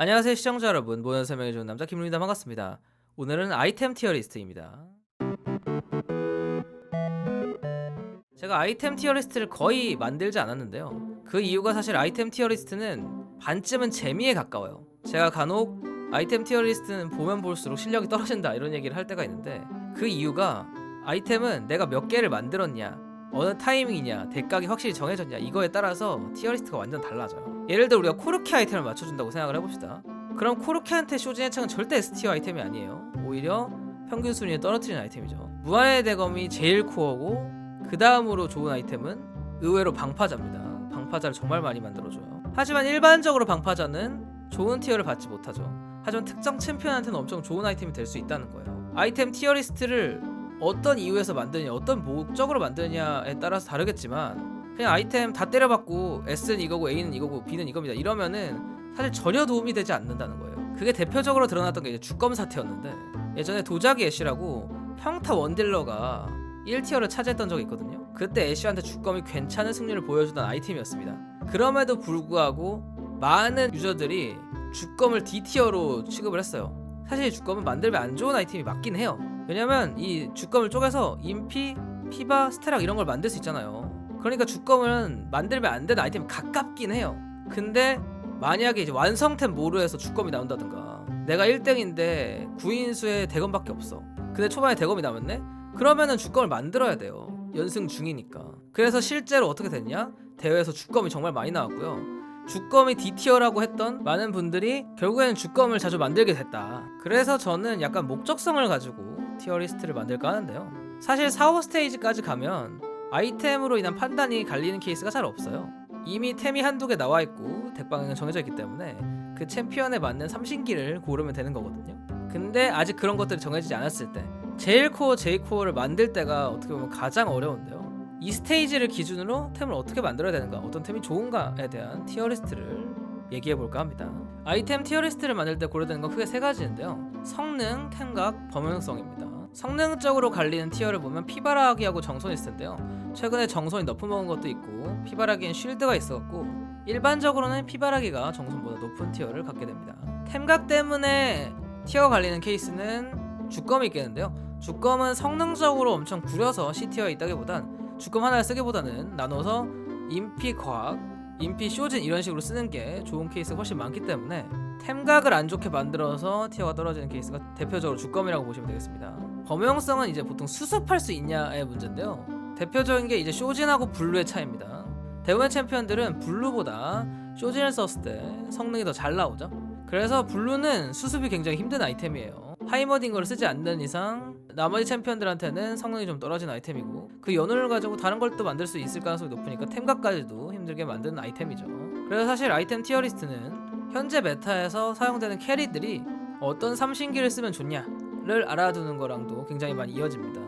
안녕하세요 시청자 여러분. 모연 설명해 주는 남자 김루입니다. 반갑습니다. 오늘은 아이템 티어 리스트입니다. 제가 아이템 티어 리스트를 거의 만들지 않았는데요. 그 이유가 사실 아이템 티어 리스트는 반쯤은 재미에 가까워요. 제가 간혹 아이템 티어 리스트는 보면 볼수록 실력이 떨어진다 이런 얘기를 할 때가 있는데 그 이유가 아이템은 내가 몇 개를 만들었냐 어느 타이밍이냐 대각이 확실히 정해졌냐 이거에 따라서 티어 리스트가 완전 달라져요 예를 들어 우리가 코르키 아이템을 맞춰준다고 생각을 해봅시다. 그럼 코르키한테 쇼진의 창은 절대 S티어 아이템이 아니에요. 오히려 평균 순위에 떨어뜨리는 아이템이죠. 무한의 대검이 제일 코어고 그 다음으로 좋은 아이템은 의외로 방파자입니다. 방파자를 정말 많이 만들어줘요. 하지만 일반적으로 방파자는 좋은 티어를 받지 못하죠. 하지만 특정 챔피언한테는 엄청 좋은 아이템이 될 수 있다는 거예요. 아이템 티어 리스트를 어떤 이유에서 만드냐 어떤 목적으로 만드냐에 따라서 다르겠지만 그냥 아이템 다 때려받고 S는 이거고 A는 이거고 B는 이겁니다. 이러면은 사실 전혀 도움이 되지 않는다는 거예요. 그게 대표적으로 드러났던 게 이제 주검 사태였는데 예전에 도자기 애쉬라고 평타 원딜러가 1티어를 차지했던 적이 있거든요. 그때 애쉬한테 주검이 괜찮은 승률을 보여주던 아이템이었습니다. 그럼에도 불구하고 많은 유저들이 주검을 D티어로 취급을 했어요. 사실 주검은 만들면 안 좋은 아이템이 맞긴 해요. 왜냐면 이 주검을 쪼개서 인피, 피바, 스테락 이런 걸 만들 수 있잖아요. 그러니까 주검은 만들면 안 되는 아이템이 가깝긴 해요. 근데 만약에 이제 완성템 모르에서 주검이 나온다든가 내가 1등인데 구인수에 대검밖에 없어. 근데 초반에 대검이 남았네? 그러면은 주검을 만들어야 돼요. 연승 중이니까. 그래서 실제로 어떻게 됐냐? 대회에서 주검이 정말 많이 나왔고요. 주검이 D티어라고 했던 많은 분들이 결국에는 주검을 자주 만들게 됐다. 그래서 저는 약간 목적성을 가지고 티어 리스트를 만들까 하는데요. 사실 4, 5스테이지까지 가면 아이템으로 인한 판단이 갈리는 케이스가 잘 없어요. 이미 템이 한두 개 나와 있고 덱방향은 정해져 있기 때문에 그 챔피언에 맞는 삼신기를 고르면 되는 거거든요. 근데 아직 그런 것들이 정해지지 않았을 때 제일 코어, 제이 코어를 만들 때가 어떻게 보면 가장 어려운데요. 이 스테이지를 기준으로 템을 어떻게 만들어야 되는가, 어떤 템이 좋은가에 대한 티어 리스트를 얘기해 볼까 합니다. 아이템 티어 리스트를 만들 때 고려되는 건 크게 세 가지인데요. 성능, 템각, 범용성입니다. 성능적으로 갈리는 티어를 보면 피바라기하고 정손이 있을 텐데요. 최근에 정손이 너프 먹은 것도 있고 피바라기엔 쉴드가 있었고 일반적으로는 피바라기가 정손보다 높은 티어를 갖게 됩니다. 템각 때문에 티어 갈리는 케이스는 주검이 있겠는데요. 주검은 성능적으로 엄청 구려서 C티어에 있다기보단 주검 하나를 쓰기보다는 나눠서 인피 과학, 인피 쇼진 이런 식으로 쓰는 게 좋은 케이스가 훨씬 많기 때문에 템각을 안 좋게 만들어서 티어가 떨어지는 케이스가 대표적으로 주검이라고 보시면 되겠습니다. 범용성은 이제 보통 수습할 수 있냐의 문제인데요. 대표적인 게 이제 쇼진하고 블루의 차이입니다. 대부분의 챔피언들은 블루보다 쇼진을 썼을 때 성능이 더 잘 나오죠. 그래서 블루는 수습이 굉장히 힘든 아이템이에요. 하이머딩거를 쓰지 않는 이상 나머지 챔피언들한테는 성능이 좀 떨어진 아이템이고 그 연운을 가지고 다른 걸 또 만들 수 있을 가능성이 높으니까 템각까지도 힘들게 만드는 아이템이죠. 그래서 사실 아이템 티어 리스트는 현재 메타에서 사용되는 캐리들이 어떤 삼신기를 쓰면 좋냐를 알아두는 거랑도 굉장히 많이 이어집니다.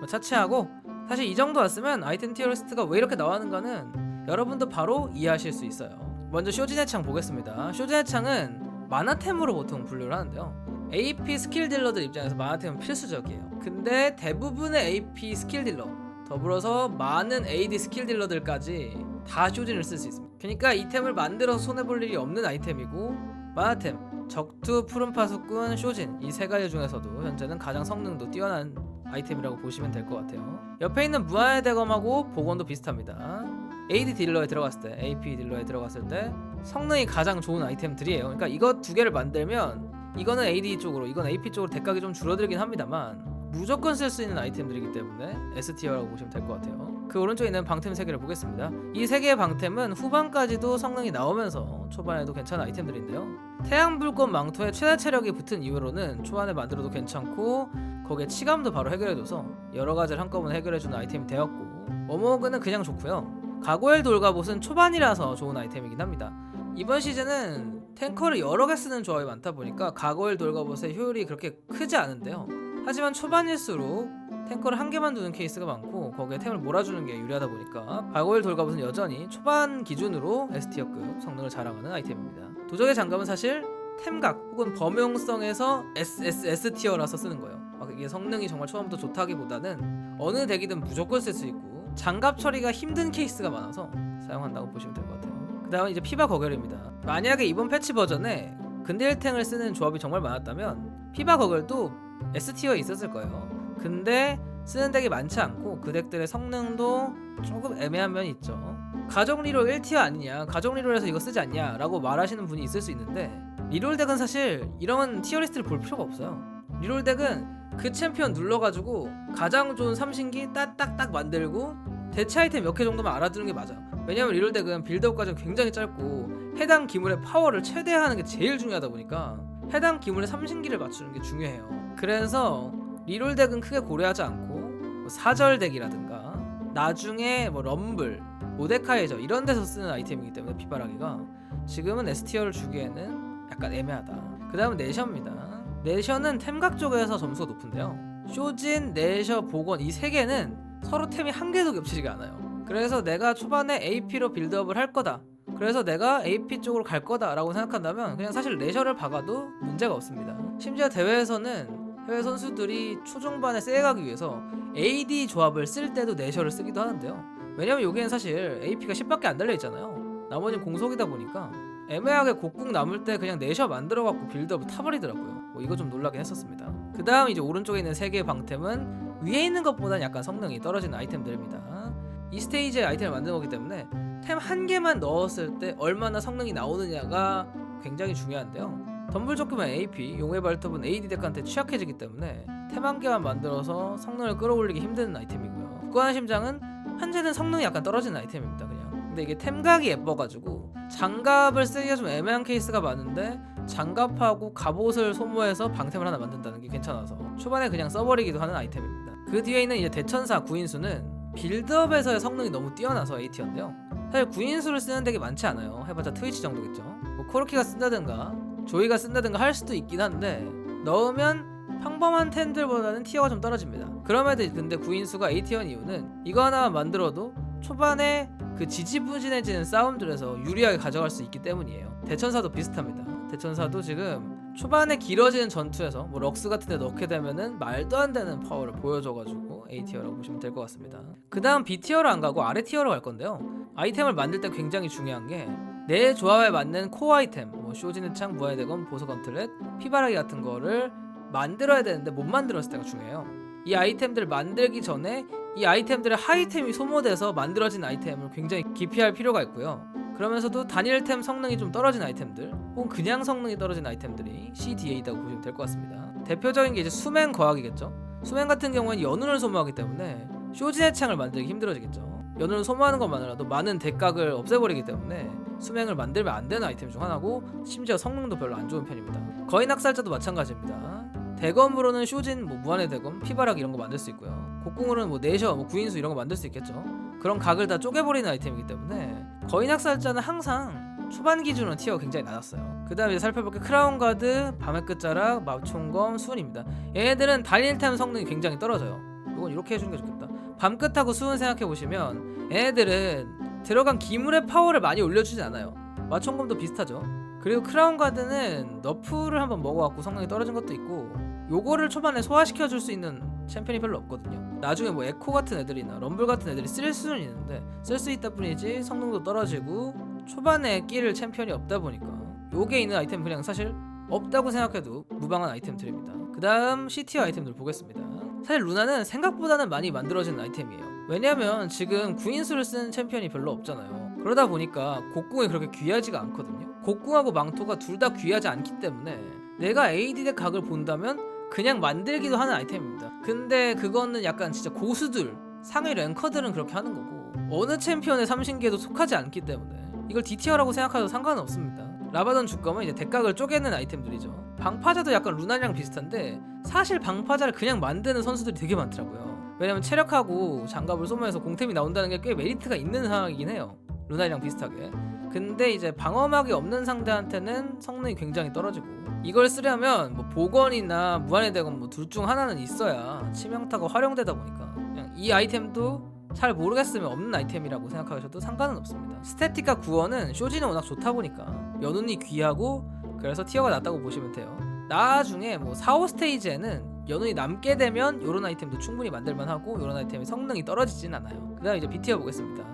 뭐 차치하고 사실 이 정도 왔으면 아이템 티어리스트가 왜 이렇게 나왔는가는 여러분도 바로 이해하실 수 있어요. 먼저 쇼진의 창 보겠습니다. 쇼진의 창은 만화템으로 보통 분류를 하는데요. AP 스킬 딜러들 입장에서 만화템은 필수적이에요. 근데 대부분의 AP 스킬 딜러 더불어서 많은 AD 스킬 딜러들까지 다 쇼진을 쓸 수 있습니다. 그러니까 이 템을 만들어서 손해 볼 일이 없는 아이템이고 만화템, 적투, 푸른 파수꾼, 쇼진 이 세 가지 중에서도 현재는 가장 성능도 뛰어난 아이템이라고 보시면 될 것 같아요. 옆에 있는 무한의 대검하고 복원도 비슷합니다. AD 딜러에 들어갔을 때, AP 딜러에 들어갔을 때 성능이 가장 좋은 아이템들이에요. 그러니까 이거 두 개를 만들면 이거는 AD 쪽으로, 이건 AP 쪽으로 대각이 좀 줄어들긴 합니다만 무조건 쓸 수 있는 아이템들이기 때문에 S티어라고 보시면 될 것 같아요. 그 오른쪽에 있는 방템 세 개를 보겠습니다. 이세 개의 방템은 후반까지도 성능이 나오면서 초반에도 괜찮은 아이템들인데요. 태양불꽃 망토에 최대 체력이 붙은 이후로는 초반에 만들어도 괜찮고 거기에 치감도 바로 해결해줘서 여러 가지를 한꺼번에 해결해주는 아이템이 되었고 어모그는 그냥 좋고요. 가고엘 돌가봇은 초반이라서 좋은 아이템이긴 합니다. 이번 시즌은 탱커를 여러 개 쓰는 조합이 많다 보니까 가고엘 돌가봇의 효율이 그렇게 크지 않은데요. 하지만 초반일수록 탱커를 한 개만 두는 케이스가 많고 거기에 템을 몰아주는 게 유리하다 보니까 가고엘 돌가봇은 여전히 초반 기준으로 S티어급 성능을 자랑하는 아이템입니다. 도적의 장갑은 사실 템각 혹은 범용성에서 S, S, S티어라서 쓰는 거예요. 막 이게 성능이 정말 초반부터 좋다기보다는 어느 덱이든 무조건 쓸 수 있고 장갑 처리가 힘든 케이스가 많아서 사용한다고 보시면 될 것 같아요. 그 다음은 이제 피바 거결입니다. 만약에 이번 패치 버전에 근데 1탱을 쓰는 조합이 정말 많았다면 피바 거글도 S티어에 있었을 거예요. 근데 쓰는 덱이 많지 않고 그 덱들의 성능도 조금 애매한 면이 있죠. 가정 리롤 1티어 아니냐, 가정 리롤에서 이거 쓰지 않냐 라고 말하시는 분이 있을 수 있는데 리롤 덱은 사실 이런 티어 리스트를 볼 필요가 없어요. 리롤 덱은 그 챔피언 눌러가지고 가장 좋은 삼신기 딱딱딱 만들고 대체 아이템 몇 개 정도만 알아두는 게 맞아. 왜냐면 리롤 덱은 빌드업 과정 굉장히 짧고 해당 기물의 파워를 최대화하는 게 제일 중요하다 보니까 해당 기물의 삼신기를 맞추는 게 중요해요. 그래서 리롤 덱은 크게 고려하지 않고 뭐 사절 덱이라든가 나중에 뭐 럼블, 모데카이저 이런 데서 쓰는 아이템이기 때문에 피바라기가 지금은 S티어를 주기에는 약간 애매하다. 그 다음은 내셔입니다. 내셔는 템각 쪽에서 점수가 높은데요. 쇼진, 내셔, 복원 이 세 개는 서로 템이 한 개도 겹치지가 않아요. 그래서 내가 초반에 AP로 빌드업을 할 거다. 그래서 내가 AP 쪽으로 갈 거다라고 생각한다면 그냥 사실 내셔를 박아도 문제가 없습니다. 심지어 대회에서는 해외 선수들이 초중반에 세가기 위해서 AD 조합을 쓸 때도 내셔를 쓰기도 하는데요. 왜냐면 여기엔 사실 AP가 10밖에 안 달려 있잖아요. 나머지는 공속이다 보니까 애매하게 곡궁 남을 때 그냥 내셔 만들어 갖고 빌드업을 타버리더라고요. 뭐 이거 좀 놀라긴 했었습니다. 그 다음 이제 오른쪽에 있는 세 개의 방템은 위에 있는 것보다는 약간 성능이 떨어지는 아이템들입니다. 이 스테이지에 아이템을 만든 거기 때문에 템 한 개만 넣었을 때 얼마나 성능이 나오느냐가 굉장히 중요한데요. 덤블 조금은 AP, 용의 발톱은 AD 덱한테 취약해지기 때문에 템 한 개만 만들어서 성능을 끌어올리기 힘든 아이템이고요. 굳건한 심장은 현재는 성능이 약간 떨어지는 아이템입니다. 그냥. 근데 이게 템각이 예뻐가지고 장갑을 쓰기가 좀 애매한 케이스가 많은데 장갑하고 갑옷을 소모해서 방템을 하나 만든다는 게 괜찮아서 초반에 그냥 써버리기도 하는 아이템입니다. 그 뒤에 있는 이제 대천사 구인수는 빌드업에서의 성능이 너무 뛰어나서 A티어인데요. 사실 구인수를 쓰는 덱이 많지 않아요. 해봤자 트위치 정도겠죠. 뭐 코르키가 쓴다든가 조이가 쓴다든가 할 수도 있긴 한데 넣으면 평범한 템들보다는 티어가 좀 떨어집니다. 그럼에도 근데 구인수가 A티어인 이유는 이거 하나만 만들어도 초반에 그 지지부진해지는 싸움들에서 유리하게 가져갈 수 있기 때문이에요. 대천사도 비슷합니다. 대천사도 지금 초반에 길어지는 전투에서 뭐 럭스 같은 데 넣게 되면은 말도 안 되는 파워를 보여줘가지고 A티어라고 보시면 될 것 같습니다. 그 다음 B티어로 안 가고 아래 티어로 갈 건데요. 아이템을 만들 때 굉장히 중요한 게 내 조합에 맞는 코어 아이템, 뭐 쇼진의 창, 무한의 대검, 보석 건틀렛, 피바라기 같은 거를 만들어야 되는데 못 만들었을 때가 중요해요. 이 아이템들을 만들기 전에 이 아이템들의 하이템이 소모돼서 만들어진 아이템을 굉장히 기피할 필요가 있고요. 그러면서도 단일템 성능이 좀 떨어진 아이템들 혹은 그냥 성능이 떨어진 아이템들이 CD에 있다고 보시면 될 것 같습니다. 대표적인 게 이제 수맹 거학이겠죠. 수맹 같은 경우에는 연운을 소모하기 때문에 쇼진의 창을 만들기 힘들어지겠죠. 연운을 소모하는 것만으로도 많은 대각을 없애버리기 때문에 수맹을 만들면 안 되는 아이템 중 하나고 심지어 성능도 별로 안 좋은 편입니다. 거인 학살자도 마찬가지입니다. 대검으로는 쇼진, 뭐 무한의 대검, 피바락 이런 거 만들 수 있고요. 곡궁으로는 뭐 내셔, 뭐 구인수 이런 거 만들 수 있겠죠. 그런 각을 다 쪼개버리는 아이템이기 때문에 거인 학살자는 항상 초반 기준으로 티어가 굉장히 낮았어요. 그 다음에 살펴볼 게 크라운 가드, 밤의 끝자락, 마총검, 수은입니다. 얘네들은 단일템 성능이 굉장히 떨어져요. 이건 이렇게 해주는 게 좋겠다. 밤끝하고 수은 생각해 보시면 얘네들은 들어간 기물의 파워를 많이 올려주진 않아요. 마총검도 비슷하죠. 그리고 크라운 가드는 너프를 한번 먹어갖고 성능이 떨어진 것도 있고 요거를 초반에 소화시켜 줄 수 있는 챔피언이 별로 없거든요. 나중에 뭐 에코 같은 애들이나 럼블 같은 애들이 쓸 수는 있는데 쓸 수 있다 뿐이지 성능도 떨어지고 초반에 끼를 챔피언이 없다 보니까 요게 있는 아이템 그냥 사실 없다고 생각해도 무방한 아이템들입니다. 그 다음 C티어 아이템들 보겠습니다. 사실 루나는 생각보다는 많이 만들어진 아이템이에요. 왜냐면 지금 구인수를 쓰는 챔피언이 별로 없잖아요. 그러다 보니까 곡궁이 그렇게 귀하지가 않거든요. 곡궁하고 망토가 둘 다 귀하지 않기 때문에 내가 AD 덱 각을 본다면 그냥 만들기도 하는 아이템입니다. 근데 그거는 약간 진짜 고수들 상위 랭커들은 그렇게 하는 거고 어느 챔피언의 삼신기에도 속하지 않기 때문에 이걸 D티어라고 생각해도 상관은 없습니다. 라바던 주검은 이제 대각을 쪼개는 아이템들이죠. 방파자도 약간 루나랑 비슷한데 사실 방파자를 그냥 만드는 선수들이 되게 많더라고요. 왜냐면 체력하고 장갑을 소모해서 공템이 나온다는 게 꽤 메리트가 있는 상황이긴 해요. 루나랑 비슷하게. 근데 이제 방어막이 없는 상대한테는 성능이 굉장히 떨어지고 이걸 쓰려면 뭐 복원이나 무한의 대검 뭐둘 중 하나는 있어야 치명타가 활용되다 보니까 그냥 이 아이템도 잘 모르겠으면 없는 아이템이라고 생각하셔도 상관은 없습니다. 스태틱과 구원은 쇼지는 워낙 좋다 보니까 연운이 귀하고 그래서 티어가 낮다고 보시면 돼요. 나중에 뭐 4, 5스테이지에는 연운이 남게 되면 이런 아이템도 충분히 만들만 하고 이런 아이템의 성능이 떨어지진 않아요. 그 다음 이제 B티어 보겠습니다.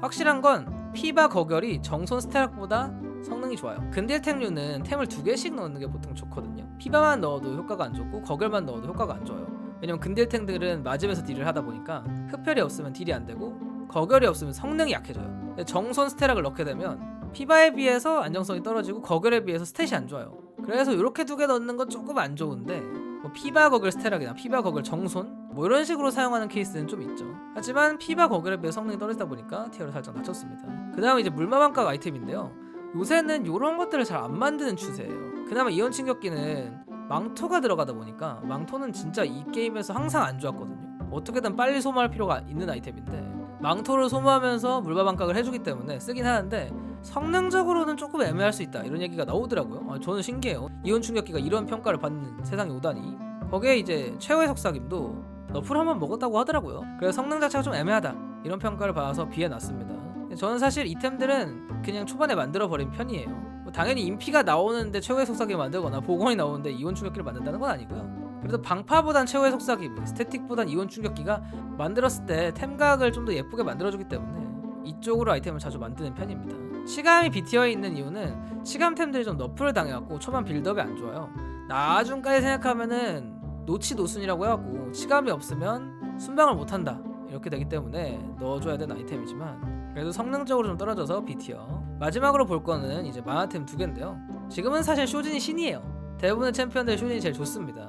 확실한 건 피바 거결이 정손 스테락보다 성능이 좋아요. 근딜템류는 템을 두 개씩 넣는 게 보통 좋거든요. 피바만 넣어도 효과가 안 좋고 거결만 넣어도 효과가 안 좋아요. 왜냐면 근딜 탱들은 맞으면서 딜을 하다 보니까 흡혈이 없으면 딜이 안 되고 거결이 없으면 성능이 약해져요. 정손 스테락을 넣게 되면 피바에 비해서 안정성이 떨어지고 거결에 비해서 스탯이 안 좋아요. 그래서 이렇게 두 개 넣는 건 조금 안 좋은데 뭐 피바 거결 스테락이나 피바 거결 정손 뭐 이런 식으로 사용하는 케이스는 좀 있죠. 하지만 피바 거결에 비해 성능이 떨어지다 보니까 티어를 살짝 낮췄습니다. 그 다음 이제 물마방각 아이템인데요. 요새는 이런 것들을 잘 안 만드는 추세예요. 그나마 이온 충격기는 망토가 들어가다 보니까 망토는 진짜 이 게임에서 항상 안 좋았거든요. 어떻게든 빨리 소모할 필요가 있는 아이템인데 망토를 소모하면서 물마방각을 해주기 때문에 쓰긴 하는데 성능적으로는 조금 애매할 수 있다 이런 얘기가 나오더라고요. 아, 저는 신기해요. 이온 충격기가 이런 평가를 받는 세상이 오다니. 거기에 이제 최후의 속삭임도 너프를 한번 먹었다고 하더라고요. 그래서 성능 자체가 좀 애매하다 이런 평가를 받아서 비해 놨습니다. 저는 사실 이템들은 그냥 초반에 만들어 버린 편이에요. 뭐 당연히 인피가 나오는데 최후의 속삭임 만들거나 복원이 나오는데 이온 충격기를 만든다는 건 아니고요. 그래도 방파보단 최후의 속삭임, 스태틱보단 이온 충격기가 만들었을 때 템각을 좀 더 예쁘게 만들어주기 때문에 이쪽으로 아이템을 자주 만드는 편입니다. 치감이 비티어에 있는 이유는 치감템들이 좀 너프를 당해갖고 초반 빌드업이 안 좋아요. 나중까지 생각하면은 노치 노순이라고 해갖고 치감이 없으면 순방을 못한다 이렇게 되기 때문에 넣어줘야 되는 아이템이지만 그래도 성능적으로 좀 떨어져서 비티어. 마지막으로 볼 거는 이제 만화템 두 개인데요. 지금은 사실 쇼진이 신이에요. 대부분의 챔피언들 쇼진이 제일 좋습니다.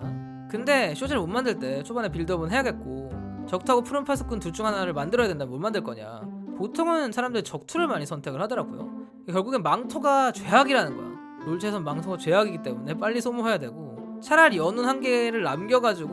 근데 쇼진을 못 만들 때 초반에 빌드업은 해야겠고 적투하고 푸른 파스꾼 둘 중 하나를 만들어야 된다면 못 만들 거냐. 보통은 사람들이 적투를 많이 선택을 하더라고요. 결국엔 망토가 죄악이라는 거야. 롤체에선 망토가 죄악이기 때문에 빨리 소모해야 되고 차라리 연운 한 개를 남겨가지고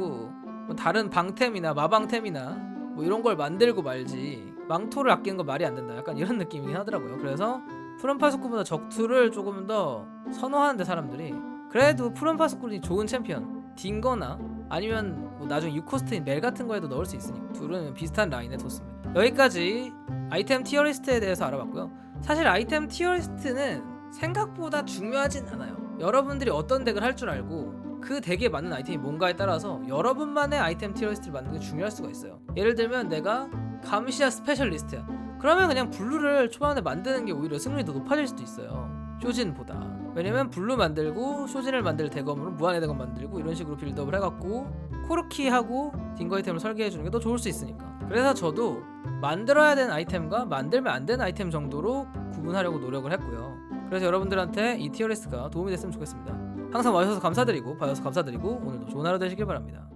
뭐 다른 방템이나 마방템이나 뭐 이런 걸 만들고 말지 망토를 아끼는 건 말이 안 된다. 약간 이런 느낌이긴 하더라고요. 그래서 푸른 파스쿨보다 적투를 조금 더 선호하는데 사람들이 그래도 푸른 파스쿨이 좋은 챔피언 딘거나 아니면 뭐 나중에 6코스트인 멜 같은 거에도 넣을 수 있으니까 둘은 비슷한 라인에 뒀습니다. 여기까지 아이템 티어리스트에 대해서 알아봤고요. 사실 아이템 티어리스트는 생각보다 중요하진 않아요. 여러분들이 어떤 덱을 할 줄 알고 그 덱에 맞는 아이템이 뭔가에 따라서 여러분만의 아이템 티어리스트를 만드는 게 중요할 수가 있어요. 예를 들면 내가 감시아 스페셜리스트야. 그러면 그냥 블루를 초반에 만드는 게 오히려 승률이 더 높아질 수도 있어요. 쇼진보다. 왜냐면 블루 만들고 쇼진을 만들 대검으로 무한의 대검 만들고 이런 식으로 빌드업을 해갖고 코르키하고 딩거 아이템을 설계해주는 게 더 좋을 수 있으니까. 그래서 저도 만들어야 되는 아이템과 만들면 안 되는 아이템 정도로 구분하려고 노력을 했고요. 그래서 여러분들한테 이 티어리스트가 도움이 됐으면 좋겠습니다. 항상 와주셔서 감사드리고 봐주셔서 감사드리고 오늘도 좋은 하루 되시길 바랍니다.